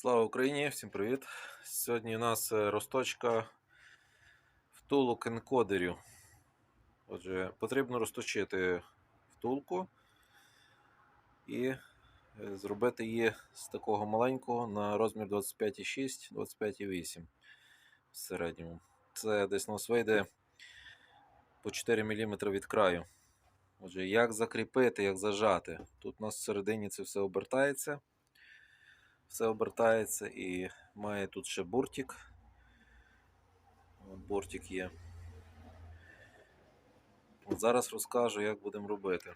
Слава Україні! Всім привіт! Сьогодні у нас е, розточка втулок енкодерів. Отже, потрібно розточити втулку і е, зробити її з такого маленького на розмір 25,6, 25,8 в середньому. Це десь у нас вийде по 4 мм від краю. Отже, як закріпити, як зажати. Тут у нас всередині це все обертається все обертається і має тут ще буртик. От Бортик є. От зараз розкажу, як будемо робити.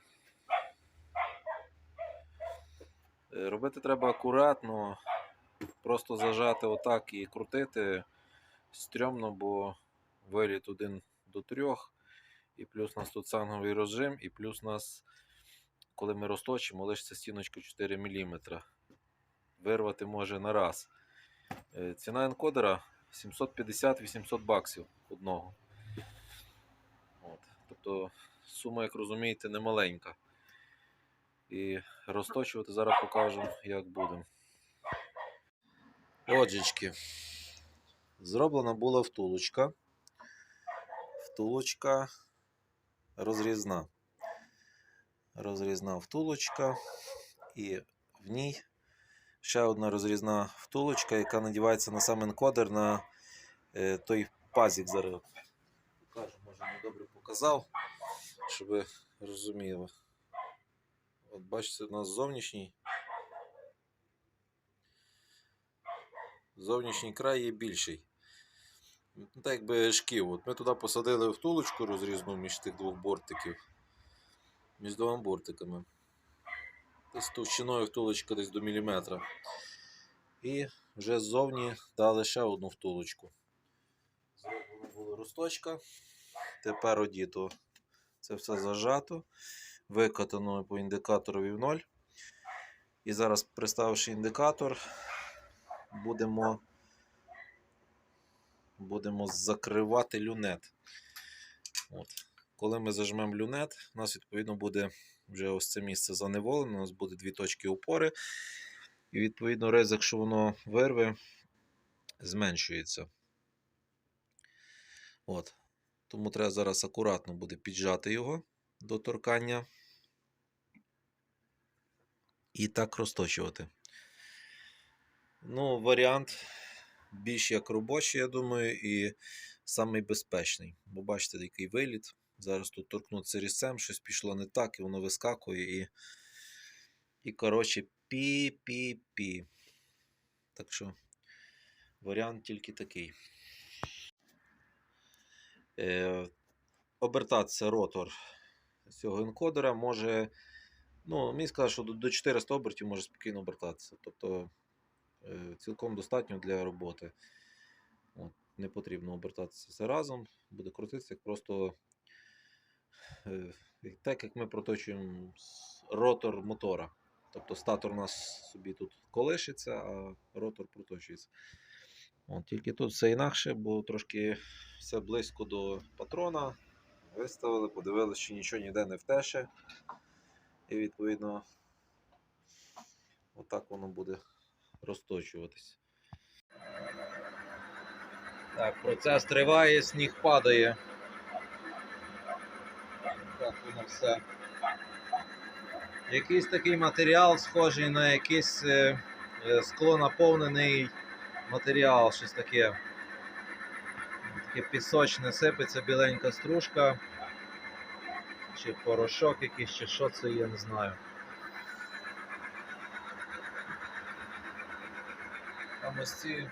Е, Робити треба акуратно, просто зажати отак і крутити стрьомно, бо виліт один до трьох, і плюс у нас тут санговий розжим, і плюс у нас, коли ми розточимо, лишиться стіночка 4 мм вирвати може на раз. Е, Ціна енкодера 750-800 баксів одного. От. Тобто сума, як розумієте, не маленька. І розточувати зараз покажу, як будемо. Отжечки. Зроблена була втулочка. Втулочка розрізна. Розрізна втулочка. І в ній ще одна розрізна втулочка, яка надівається на сам енкодер на е, той пазик зараз. Покажу, може не добре показав, щоб ви розуміли. От бачите, у нас зовнішній. Зовнішній край є більший. Так якби шків. От ми туди посадили втулочку розрізну між тих двох бортиків. Між двома бортиками десь товщиною втулочка десь до міліметра. І вже ззовні дали ще одну втулочку. Зроблена була росточка. Тепер одіто це все зажато, викатано по індикаторові в ноль. І зараз, приставивши індикатор, будемо, будемо закривати люнет. От. Коли ми зажмемо люнет, у нас відповідно буде вже ось це місце заневолене, у нас буде дві точки опори. І відповідно ризик, що воно вирве, зменшується. От. Тому треба зараз акуратно буде піджати його до торкання. І так розточувати. Ну, варіант більш як робочий, я думаю, і самий безпечний. Бо бачите, який виліт. Зараз тут торкнуться різцем, щось пішло не так, і воно вискакує і. І, коротше, пі-пі-пі. Так що варіант тільки такий. Е, Обертатися ротор цього енкодера може. Ну, мені сказали, що до- до 400 обертів може спокійно обертатися. Тобто е, цілком достатньо для роботи. От, не потрібно обертатися все разом, буде крутитися як просто так як ми проточуємо ротор мотора. Тобто статор у нас собі тут колишиться, а ротор проточується. От, тільки тут все інакше, бо трошки все близько до патрона. Виставили, подивилися, що нічого ніде не втеше. І відповідно отак воно буде розточуватись. Так, процес триває, сніг падає все. Якийсь такий матеріал, схожий на якийсь е, е, склонаповнений матеріал, щось таке. Таке пісочне сипеться біленька стружка. Чи порошок якийсь, чи що це є, не знаю. Там ось ці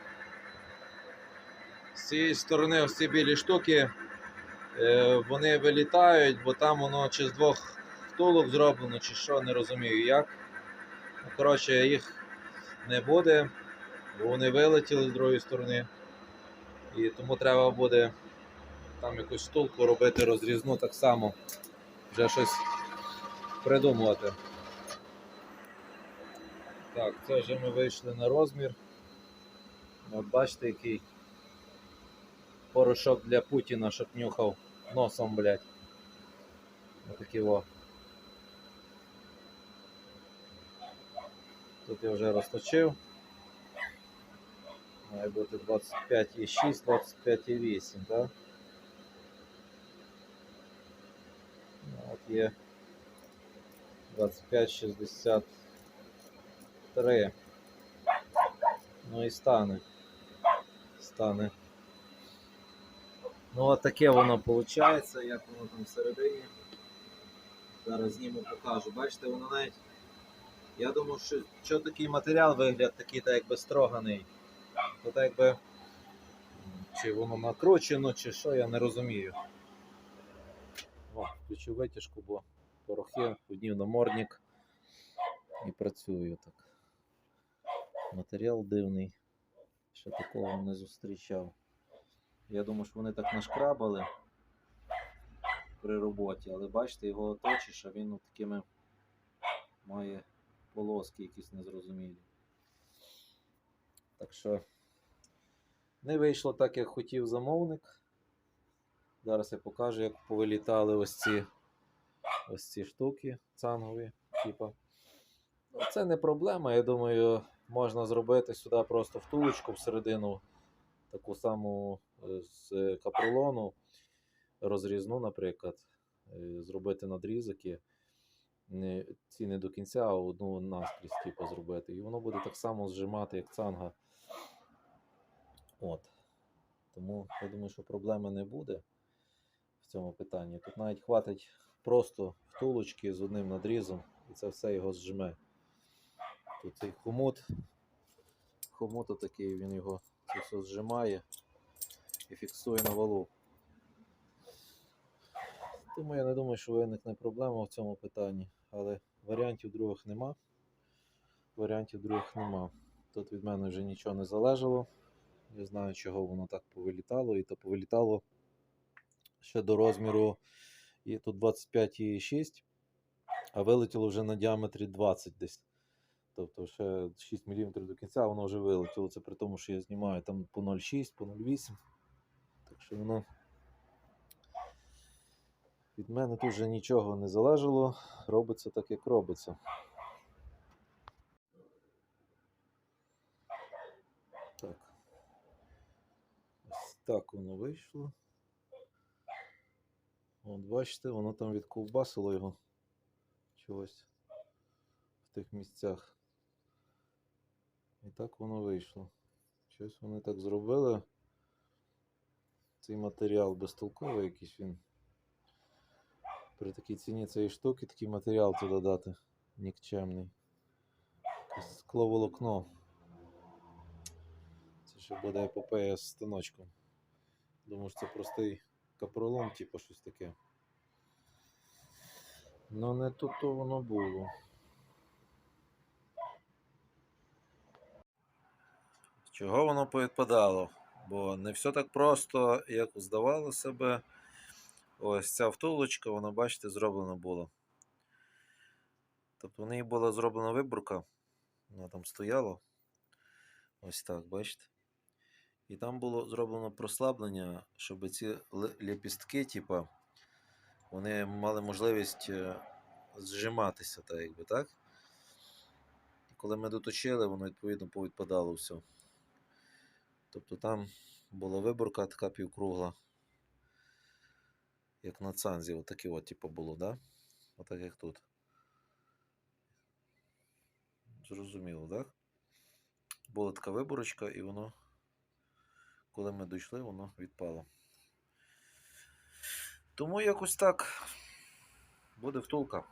з цієї сторони ось ці білі штуки вони вилітають, бо там воно чи з двох втулок зроблено, чи що, не розумію як. Ну, коротше, їх не буде, бо вони вилетіли з другої сторони. І тому треба буде там якусь втулку робити розрізну так само. Вже щось придумувати. Так, це вже ми вийшли на розмір. От бачите, який порошок для Путіна, щоб нюхав носом, блядь. Отакі во. Тут я вже розточив. Має бути 25,6, 25,8, так? Ну, От є 25,63. Ну і стане. Стане. Ну, от таке воно виходить, як воно там всередині. Зараз зніму покажу. Бачите, воно навіть. Я думав, що, що такий матеріал вигляд такий, так якби строганий. То так якби. Чи воно накручено, чи що, я не розумію. О, включу витяжку, бо порохи, однів намордник і працюю так. Матеріал дивний. Ще такого не зустрічав. Я думаю, що вони так нашкрабали при роботі, але бачите, його оточиш, а він от такими має полоски якісь незрозумілі. Так що не вийшло так, як хотів замовник. Зараз я покажу, як повилітали ось ці ось ці штуки цангові. Типа. Ну, Це не проблема. Я думаю, можна зробити сюди просто втулочку всередину, таку саму е, з капролону, розрізну, наприклад, е, зробити надрізики. Не, ці не до кінця, а одну наскрізь типу, зробити. І воно буде так само зжимати, як цанга. От. Тому я думаю, що проблеми не буде в цьому питанні. Тут навіть хватить просто втулочки з одним надрізом, і це все його зжиме. Тут цей хомут. Хомут отакий, він його все зжимає і фіксує на валу. Тому я не думаю, що виникне проблема в цьому питанні, але варіантів других нема. Варіантів других нема. Тут від мене вже нічого не залежало. Не знаю, чого воно так повилітало, і то повилітало ще до розміру. І тут 25,6, а вилетіло вже на діаметрі 20 десь. Тобто ще 6 мм до кінця воно вже вилетіло. Це при тому, що я знімаю там по 0,6, по 0,8. Так що воно від мене тут вже нічого не залежало. Робиться так, як робиться. Так. Ось так воно вийшло. От бачите, воно там відковбасило його чогось в тих місцях. І так воно вийшло. Щось вони так зробили. Цей матеріал безтолковий якийсь він. При такій ціні цієї штуки такий матеріал туди дати нікчемний. Скловолокно. Це ще буде епопея з станочком. Думаю, що це простий капролом, типу щось таке. Ну не тут то воно було. Чого воно повідпадало? Бо не все так просто, як здавалося би. Ось ця втулочка, вона, бачите, зроблена була. Тобто в неї була зроблена виборка. Вона там стояла. Ось так, бачите? І там було зроблено прослаблення, щоб ці лепістки, типа, вони мали можливість е, зжиматися, так якби, так? І коли ми доточили, воно відповідно повідпадало все. Тобто там була виборка така півкругла, як на цанзі, отаке от, типу, було, да? Отак як тут. Зрозуміло, так? Була така виборочка, і воно, коли ми дійшли, воно відпало. Тому якось так буде втулка.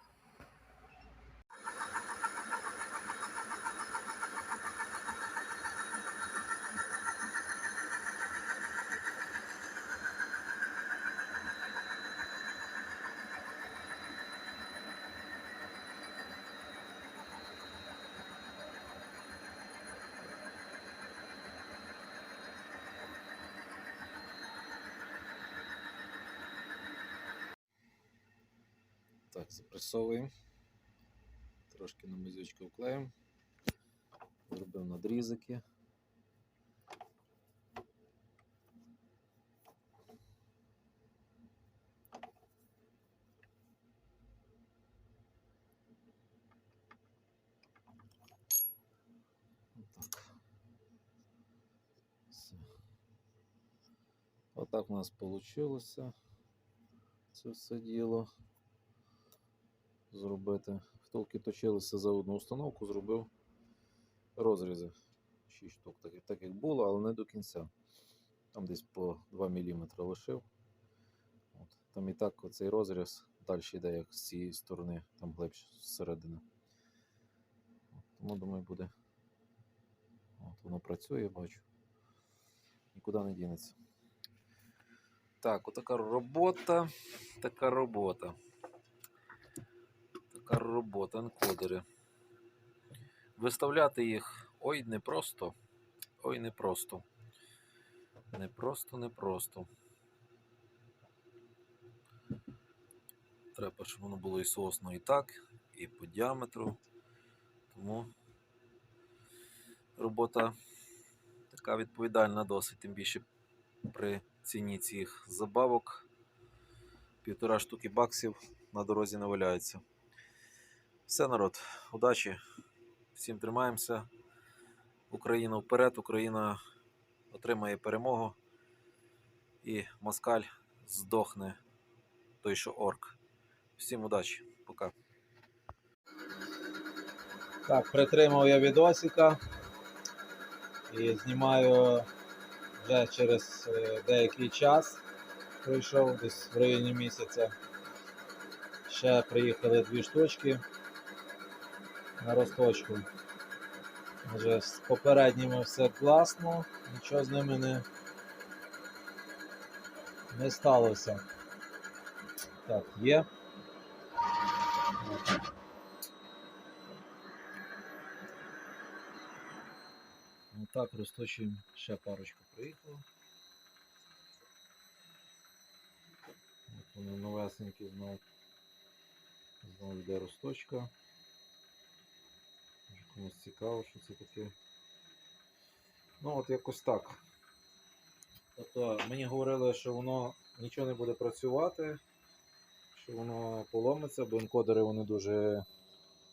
Запресовуємо. Трошки на мизючку вклеїмо. Зробив надрізики. Отак. Все. Отак у нас вийшло це все діло зробити. Втулки точилися за одну установку, зробив розрізи 6 штук, так, так як було, але не до кінця. Там десь по 2 мм лишив. От. Там і так оцей розріз далі йде, як з цієї сторони, там глибше зсередини. От. Тому думаю, буде. От воно працює, бачу. Нікуди не дінеться. Так, отака робота. Така робота. Така робота, енкодери. Виставляти їх ой непросто. Ой, непросто. Непросто, непросто. Треба, щоб воно було і сосно і так, і по діаметру. Тому робота така відповідальна досить, тим більше при ціні цих забавок. Півтора штуки баксів на дорозі не валяється. Все, народ, удачі. Всім тримаємося. Україна вперед, Україна отримає перемогу. І москаль здохне той, що орк. Всім удачі, пока. Так, притримав я відосика і знімаю вже через е, деякий час. Пройшов десь в районі місяця. Ще приїхали дві штучки на розточку. Вже з попередніми все класно, нічого з ними не, не сталося. Так, є. Ну так, розточуємо ще парочку приїхало. От вони новесенькі знов. Знову йде розточка. Комусь цікаво, що це таке. Ну от якось так. Тобто мені говорили, що воно нічого не буде працювати, що воно поломиться, бо енкодери вони дуже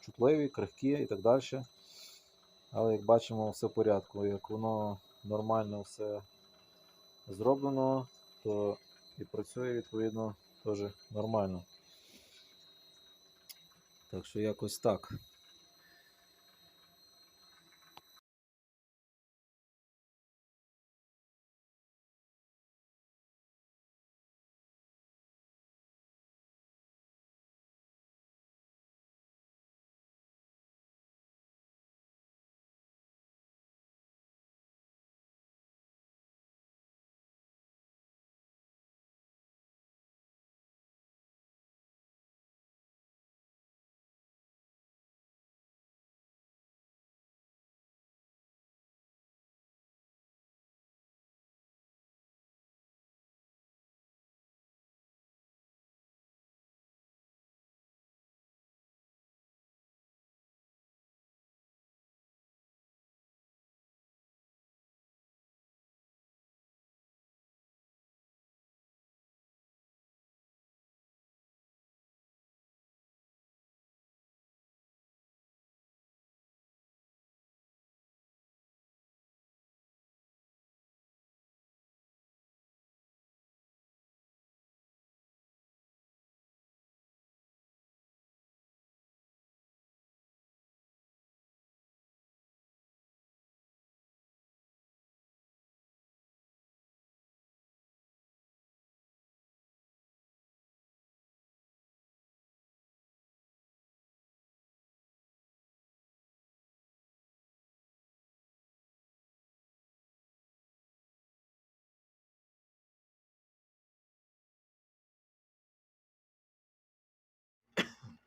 чутливі, крихкі і так далі. Але як бачимо, все в порядку. Як воно нормально все зроблено, то і працює відповідно теж нормально. Так що якось так.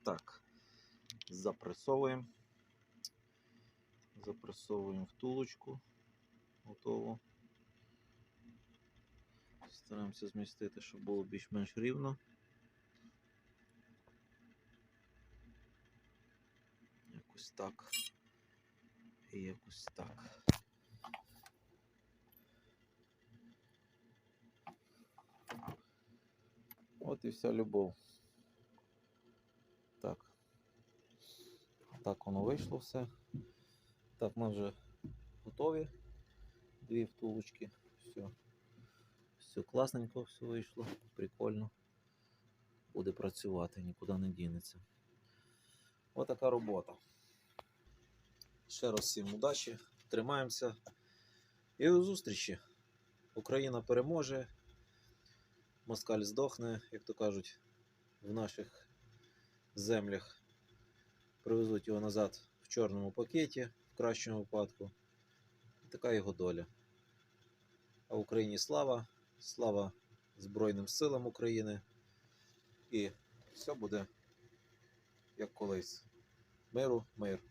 Так, запресовуємо. Запресовуємо втулочку. Готово. Стараємося змістити, щоб було більш-менш рівно. Якось так. І якось так. От і вся любов. Так. Так воно вийшло все. Так, ми вже готові дві втулочки. Все. Все класненько, все вийшло, прикольно. Буде працювати, нікуди не дінеться. Отака робота. Ще раз всім удачі, тримаємося. І до зустрічі. Україна переможе. Москаль здохне, як то кажуть, в наших землях. Привезуть його назад в чорному пакеті, в кращому випадку. І така його доля. А Україні слава, слава Збройним силам України. І все буде як колись. Миру, мир.